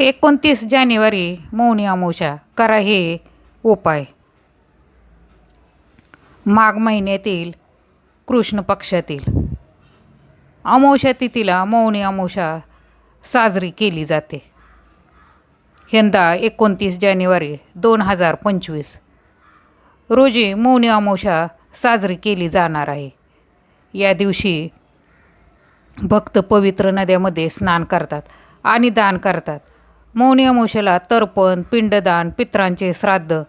एकोणतीस जानेवारी मौनी अमावस्या करा हे उपाय. माघ महिन्यातील कृष्ण पक्षातील अमावस्या तिथीला मौनी अमावस्या साजरी केली जाते. यंदा एकोणतीस जानेवारी दोन हजार पंचवीस रोजी मौनी अमावस्या साजरी केली जाणार आहे. या दिवशी भक्त पवित्र नद्यामध्ये स्नान करतात आणि दान करतात. मौनी अमावस्येला तर्पण पिंडदान पित्रांचे श्राद्ध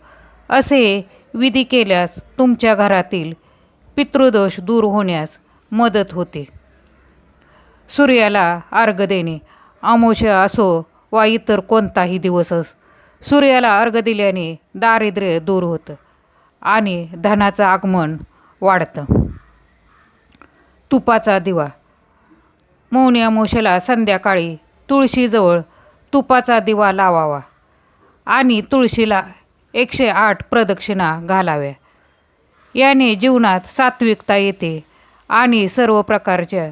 असे विधी केल्यास तुमच्या घरातील पितृदोष दूर होण्यास मदत होते. सूर्याला अर्घ देणे. अमावस्या असो वा इतर कोणताही दिवस असो सूर्याला अर्घ दिल्याने दारिद्र्य दूर होतं आणि धनाचं आगमन वाढतं. तुपाचा दिवा. मौनी अमावस्येला संध्याकाळी तुळशीजवळ तुपाचा दिवा लावावा आणि तुळशीला एकशे आठ प्रदक्षिणा घालाव्या. याने जीवनात सात्विकता येते आणि सर्व प्रकारच्या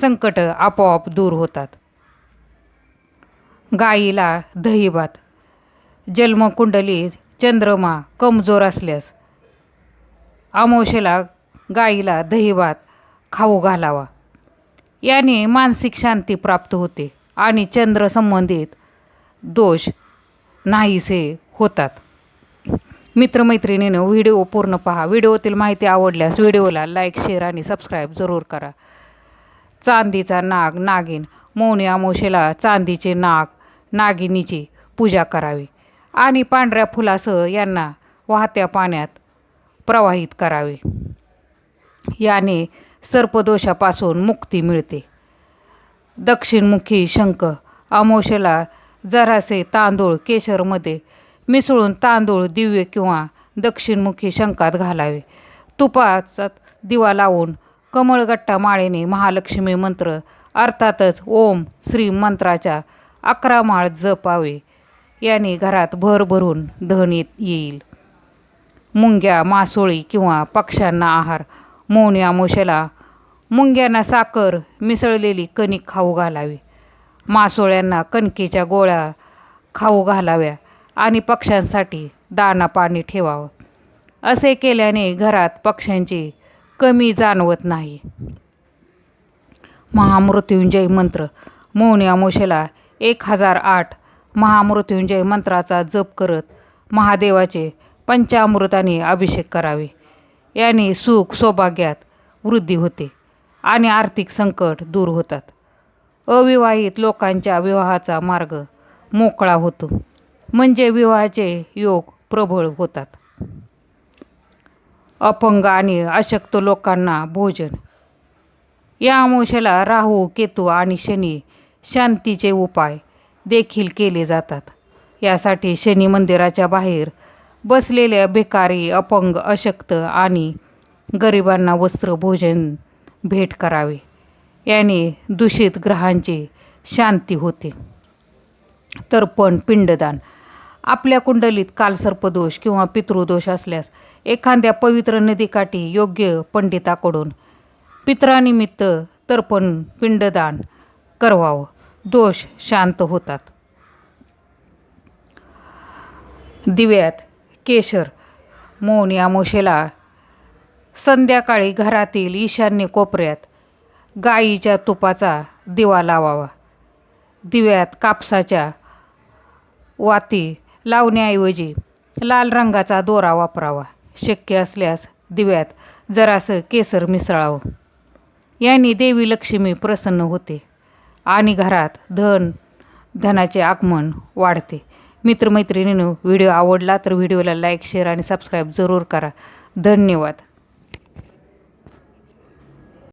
संकट आपोआप दूर होतात. गाईला दहीभात जन्मकुंडली चंद्रमा कमजोर असल्यास आमोशेला गाईला दहीभात खाऊ घालावा. याने मानसिक शांती प्राप्त होते. आणि चंद्र संबंधित दोष नाहीसे होतात. मित्रमैत्रिणीनं व्हिडिओ पूर्ण पहा. व्हिडिओतील माहिती आवडल्यास व्हिडिओला लाईक शेअर आणि सबस्क्राईब जरूर करा. चांदीचा नाग नागिन. मौनी अमोशेला चांदीचे नाग नागिनीची पूजा करावी. आणि पांढऱ्या फुलासह यांना वाहत्या पाण्यात प्रवाहित करावे. याने सर्पदोषापासून मुक्ती मिळते. दक्षिणमुखी शंख अमावस्येला जरासे तांदूळ केशरमध्ये मिसळून तांदूळ दिव्य किंवा दक्षिणमुखी शंखात घालावे. तुपाचा दिवा लावून कमळगट्टा माळेने महालक्ष्मी मंत्र अर्थातच ओम श्री मंत्राच्या अकरा माळ जपावे. याने घरात भर भरून धन येत येईल. मुंग्या मासोळी किंवा पक्ष्यांना आहार मौनी अमोशेला मुंग्यांना साखर मिसळलेली कणिक खाऊ घालावी. मासोळ्यांना कणकेच्या गोळ्या खाऊ घालाव्या आणि पक्ष्यांसाठी दाना पाणी ठेवावं. असे केल्याने घरात पक्ष्यांची कमी जाणवत नाही. महामृत्युंजय मंत्र. मौनी अमोशेला एक हजार आठ महामृत्युंजय मंत्राचा जप करत महादेवाचे पंचामृताने अभिषेक करावे. याने सुख सौभाग्यात वृद्धी होते. आणि आर्थिक संकट दूर होतात. अविवाहित लोकांच्या विवाहाचा मार्ग मोकळा होतो. म्हणजे विवाहाचे योग प्रबळ होतात. अपंग आणि अशक्त लोकांना भोजन. या अमावस्येला राहू केतू आणि शनी शांतीचे उपाय देखील केले जातात. यासाठी शनी मंदिराच्या बाहेर बसलेल्या भिकारी अपंग अशक्त आणि गरिबांना वस्त्र भोजन भेट करावे. याने दूषित ग्रहांची शांती होते. तर्पण पिंडदान. आपल्या कुंडलीत कालसर्पदोष किंवा पितृदोष असल्यास एखाद्या पवित्र नदीकाठी योग्य पंडिताकडून पित्रानिमित्त तर्पण पिंडदान करवावं दोष शांत होतात. दिव्यात केशर. मौन या मोशेला संध्याकाळी घरातील ईशान्य कोपऱ्यात गाईच्या तुपाचा दिवा लावावा. दिव्यात कापसाच्या वाती लावण्याऐवजी लाल रंगाचा दोरा वापरावा. शक्य असल्यास दिव्यात जरासं केसर मिसळावं. याने देवी लक्ष्मी प्रसन्न होते आणि घरात धन धनाचे आगमन वाढते. मित्रमैत्रिणीनं व्हिडिओ आवडला तर व्हिडिओला लाईक शेअर आणि सबस्क्राईब जरूर करा. धन्यवाद.